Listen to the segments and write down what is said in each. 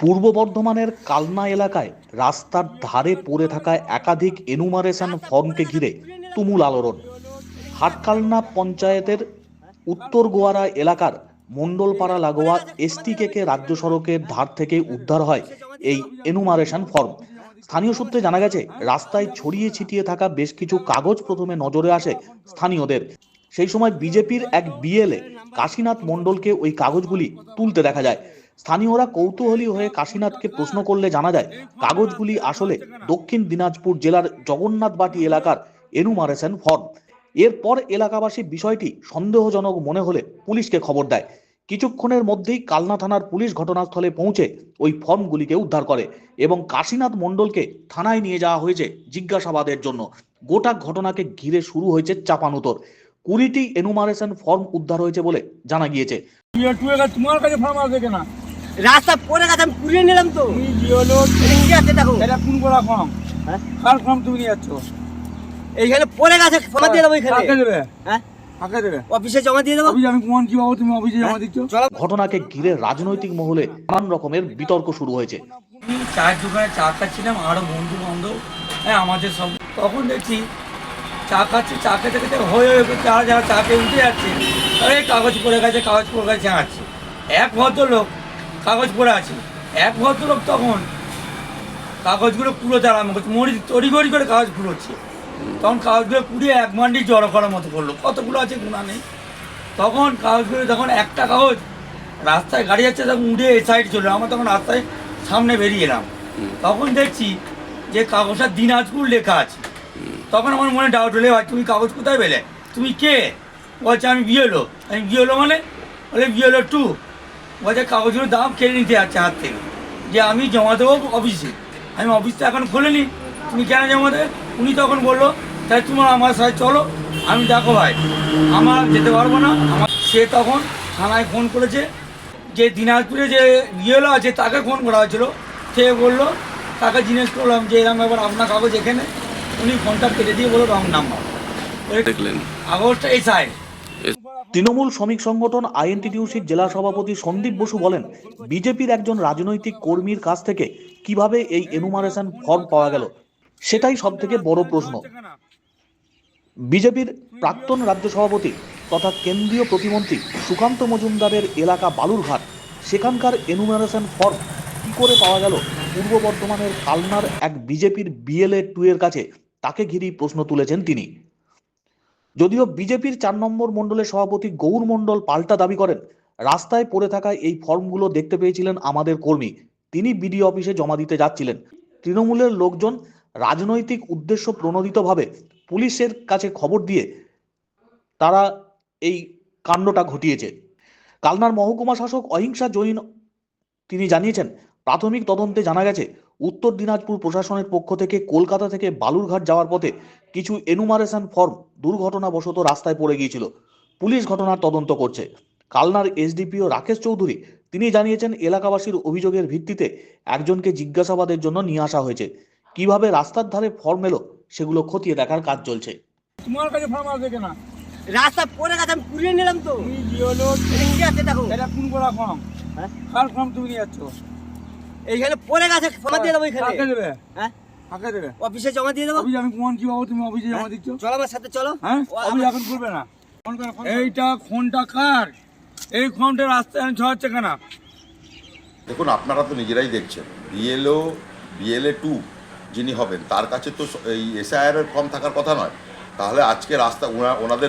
পূর্ব বর্ধমানের কালনা এলাকায় রাস্তার ধারে পড়ে থাকা একাধিক এনুমারেশন ফর্মকে ঘিরে তুমুল আলোড়ন। হাটকালনা পঞ্চায়েতের উত্তর গোয়ারা এলাকার মণ্ডলপাড়া লাগোয়া এসটিকে রাজ্য সড়কের ধার থেকে উদ্ধার হয় এই এনুমারেশন ফর্ম স্থানীয় সূত্রে জানা গেছে, রাস্তায় ছড়িয়ে ছিটিয়ে থাকা বেশ কিছু কাগজ প্রথমে নজরে আসে স্থানীয়দের। সেই সময় বিজেপির এক বিএলএ কাশীনাথ মণ্ডলকে ওই কাগজগুলি তুলতে দেখা যায়। স্থানীয়রা কৌতূহলী হয়ে কাশীনাথকে প্রশ্ন করলে জানা যায়, কাগজগুলি আসলে দক্ষিণ দিনাজপুর জেলার জগন্নাথবাটি এলাকার এনুমারেশন ফর্ম। এরপর এলাকাবাসী বিষয়টি সন্দেহজনক মনে হলে পুলিশকে খবর দেয়। কিছুক্ষণের মধ্যেই কালনা থানার পুলিশ ঘটনাস্থলে পৌঁছে ওই ফর্মগুলিকে উদ্ধার করে এবং কাশীনাথ মণ্ডলকে থানায় নিয়ে যাওয়া হয়েছে জিজ্ঞাসাবাদের জন্য। গোটা ঘটনাকে ঘিরে শুরু হয়েছে চাপানুতর। কুড়িটি এনুমারেশন ফর্ম উদ্ধার হয়েছে বলে জানা গিয়েছে। তোমার কাছে ফর্ম আছে কেনা রাস্তা পরে গেছে আমি কুড়িয়ে নিলাম তো। আছে দেখো? এটা কোন করা ফর্ম হ্যাঁ? কার ফর্ম তুমি নিয়ে যাচ্ছ? এইখানে পরে গেছে জমা দিয়ে দেবো এখানে। দেবে? হ্যাঁ? অফিসে জমা দিয়ে দেবো। আমি কি তুমি অফিসে জমা দিচ্ছ? ঘটনাকে ঘিরে রাজনৈতিক মহলে নানান রকমের বিতর্ক শুরু হয়েছে। চায়ের দোকানে চা খাচ্ছিলাম আরও বন্ধু বান্ধব হ্যাঁ আমাদের সব। তখন দেখছি চা খাচ্ছে চা খেতে খেতে হয়ে হয়ে যারা যারা চা খেয়ে উঠে যাচ্ছে। আরে কাগজ পড়ে গেছে কাগজ পড়ে গেছে আছে। এক ভদ্রলোক কাগজ পড়ে আছে। এক ভদ্রলোক তখন কাগজগুলো কুড়োতে আরম্ভ করছে মরি তড়ি তড়িঘড়ি করে কাগজ কুড়োচ্ছে তখন কাগজগুলো কুড়িয়ে এক মান্ডি জড়ো করার মতো করল। কতগুলো আছে গুণা নেই। তখন কাগজগুলো তখন একটা কাগজ রাস্তায় গাড়ি যাচ্ছে তখন উড়ে এ সাইড চলে আমার তখন রাস্তায় সামনে বেরিয়ে এলাম। তখন দেখছি যে কাগজটা দিনাজপুর লেখা আছে। তখন আমার মনে ডাউট হলে ভাই, তুমি কাগজ কোথায় পেলে? তুমি কে? বলছে, আমি বিয়েলো আমি বিয়েলো মানে? বলে বিয়েলো টু বলছে, কাগজগুলোর দাম কেড়ে নিতে যাচ্ছে হাত থেকে। যে আমি জমা দেবো অফিসে আমি অফিসটা এখন খুলিনি। তুমি কেন জমা দেবে? উনি তখন বলল, তাই তোমার আমার সাথে চলো, আমি দেখো ভাই। আমার যেতে পারব না। আমার সে তখন থানায় ফোন করেছে। যে দিনাজপুরে যে বিয়েলো আছে, তাকে ফোন করা হয়েছিল। সে বলল, তাকে জিজ্ঞেস করলাম যে এরকম ব্যাপার আপনার কাগজ এখানে? উনি ফোনটা কেটে দিয়ে বলো রং নাম্বার। দেখলেন। এই সাইড তৃণমূল শ্রমিক সংগঠন আইএনটিটিউসির জেলা সভাপতি সন্দীপ বসু বলেন বিজেপির একজন রাজনৈতিক কর্মীর কাছ থেকে কীভাবে এই এনুমারেশন ফর্ম পাওয়া গেল সেটাই সব থেকে বড় প্রশ্ন। বিজেপির প্রাক্তন রাজ্য সভাপতি তথা কেন্দ্রীয় প্রতিমন্ত্রী সুকান্ত মজুমদারের এলাকা বালুরঘাট সেখানকার এনুমারেশন ফর্ম কি করে পাওয়া গেল পূর্ব বর্ধমানের কালনার এক বিজেপির বিএলএ টু এর কাছে? তাকে ঘিরেই প্রশ্ন তুলেছেন তিনি। যদিও বিজেপির চার নম্বর মণ্ডলের সভাপতি গৌর মণ্ডল পাল্টা দাবি করেন, রাস্তায় পড়ে থাকা এই ফর্মগুলো দেখতে পেয়েছিলেন আমাদের কর্মী, তিনি বিডিও অফিসে জমা দিতে যাচ্ছিলেন। তৃণমূলের লোকজন রাজনৈতিক উদ্দেশ্য প্রণোদিতভাবে পুলিশের কাছে খবর দিয়ে তারা এই কাণ্ডটা ঘটিয়েছে। কালনার মহকুমা শাসক অহিংসা জৈন তিনি জানিয়েছেন, প্রাথমিক তদন্তে জানা গেছে উত্তর দিনাজপুর প্রশাসনের পক্ষ থেকে কলকাতা থেকে বালুরঘাট যাওয়ার পথে কিছু এনুমারেশন ফর্ম দুর্ঘটনাবশত রাস্তায় পড়ে গিয়েছিল। পুলিশ ঘটনার তদন্ত করছে। কালনার এসডিপিও রাকেশ চৌধুরী তিনি জানিয়েছেন এলাকাবাসীর অভিযোগের ভিত্তিতে একজনকে জিজ্ঞাসাবাদের জন্য নিয়ে আসা হয়েছে। কীভাবে রাস্তার ধারে ফর্ম এলো সেগুলো খতিয়ে দেখার কাজ চলছে। তোমার কাছে ফর্ম আছে কেনা? রাস্তা পরে গেছে আমি কুড়িয়ে নিলাম তো। কি আছে দেখো? এটা কোন করা ফর্ম হ্যাঁ? কার ফর্ম তুমি নিয়ে যাচ্ছ? এইখানে পরে গেছে জমা দিয়ে দেবো এখানে। কাকে দেবে? হ্যাঁ? কাকে দেবে? অফিসে জমা দিয়ে দেবো। অফিসে আমি প্রমাণ কি পাবো তুমি অফিসে জমা দিচ্ছ? চলো আমার সাথে চলো। হ্যাঁ? আমার- এখন খুলবে না। এইটা ফোনটা কার? এই ফোনটা রাস্তায় ছড়াচ্ছে কেন? দেখুন আপনারা তো নিজেরাই দেখছেন। বিএলও বিএলএ টু যিনি হবেন তার কাছে তো এই এসআইআর এর ফর্ম থাকার কথা নয়। তাহলে আজকে রাস্তা ওনাদের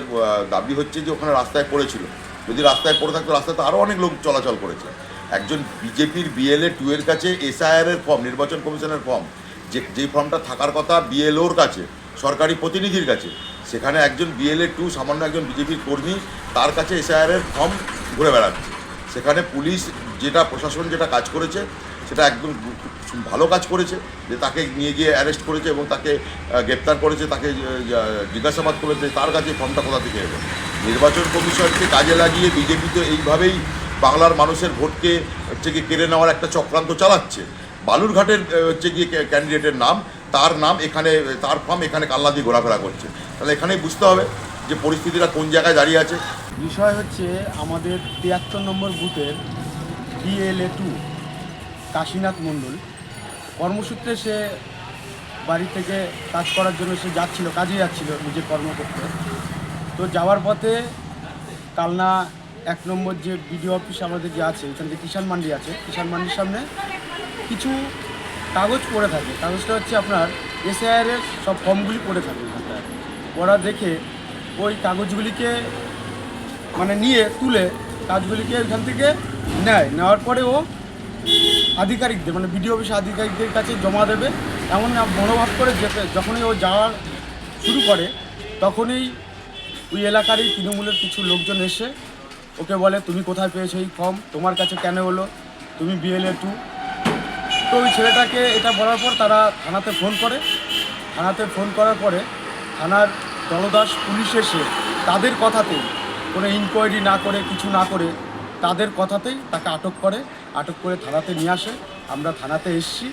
দাবি হচ্ছে যে ওখানে রাস্তায় পড়েছিল। যদি রাস্তায় পড়ে থাকতো রাস্তায় তো আরও অনেক লোক চলাচল করেছে। একজন বিজেপির বিএলএ টু এর কাছে এসআইআর এর ফর্ম, নির্বাচন কমিশনের ফর্ম, যে যে ফর্মটা থাকার কথা বিএলওর কাছে, সরকারি প্রতিনিধির কাছে, সেখানে একজন বিএলএ টু, সামান্য একজন বিজেপির কর্মী, তার কাছে এসআইআর এর ফর্ম ঘুরে বেড়াচ্ছে। সেখানে পুলিশ যেটা, প্রশাসন যেটা কাজ করেছে, সেটা একদম ভালো কাজ করেছে, যে তাকে নিয়ে গিয়ে অ্যারেস্ট করেছে এবং তাকে গ্রেপ্তার করেছে, তাকে জিজ্ঞাসাবাদ করেছে, তার কাছে ফর্মটা কোথা থেকে এলো? নির্বাচন কমিশনকে কাজে লাগিয়ে বিজেপি তো এইভাবেই বাংলার মানুষের ভোটকে হচ্ছে গিয়ে কেড়ে নেওয়ার একটা চক্রান্ত চালাচ্ছে। বালুরঘাটের হচ্ছে গিয়ে ক্যান্ডিডেটের নাম, তার নাম এখানে, তার ফর্ম এখানে কাল্লা দিয়ে ঘোরাফেরা করছে। তাহলে এখানেই বুঝতে হবে যে পরিস্থিতিটা কোন জায়গায় দাঁড়িয়ে আছে। বিষয় হচ্ছে আমাদের তিয়াত্তর নম্বর বুথের বিএলএ টু, কাশীনাথ মণ্ডল। কর্মসূত্রে সে বাড়ি থেকে কাজ করার জন্য সে যাচ্ছিল, কাজে যাচ্ছিল নিজের কর্ম করতে তো যাওয়ার পথে কালনা এক নম্বর যে বিডিও অফিস আমাদের যে আছে, এখান থেকে কিষাণ মান্ডি আছে। কিষাণ মান্ডির সামনে কিছু কাগজ পড়ে থাকে। কাগজটা হচ্ছে আপনার এসআইআরের সব ফর্মগুলি পড়ে থাকে ওরা দেখে ওই কাগজগুলিকে মানে নিয়ে, তুলে কাজগুলিকে ওইখান থেকে নেয়। নেওয়ার পরে ও আধিকারিকদের মানে বিডিও অফিস আধিকারিকদের কাছে জমা দেবে। এমন মনোভাব করে যেতে যখনই ও যাওয়ার শুরু করে, তখনই ওই এলাকারই তৃণমূলের কিছু লোকজন এসে ওকে বলে, তুমি কোথায় পেয়েছ এই ফর্ম? তোমার কাছে কেন হলো তুমি বিএলএ টু তো ওই ছেলেটাকে এটা বলার পর তারা থানাতে ফোন করে। থানাতে ফোন করার পরে থানার দলদাস পুলিশ এসে তাদের কথাতেই কোনো ইনকোয়ারি না করে, কিছু না করে তাদের কথাতেই তাকে আটক করে। আটক করে থানাতে নিয়ে আসে। আমরা থানাতে এসেছি।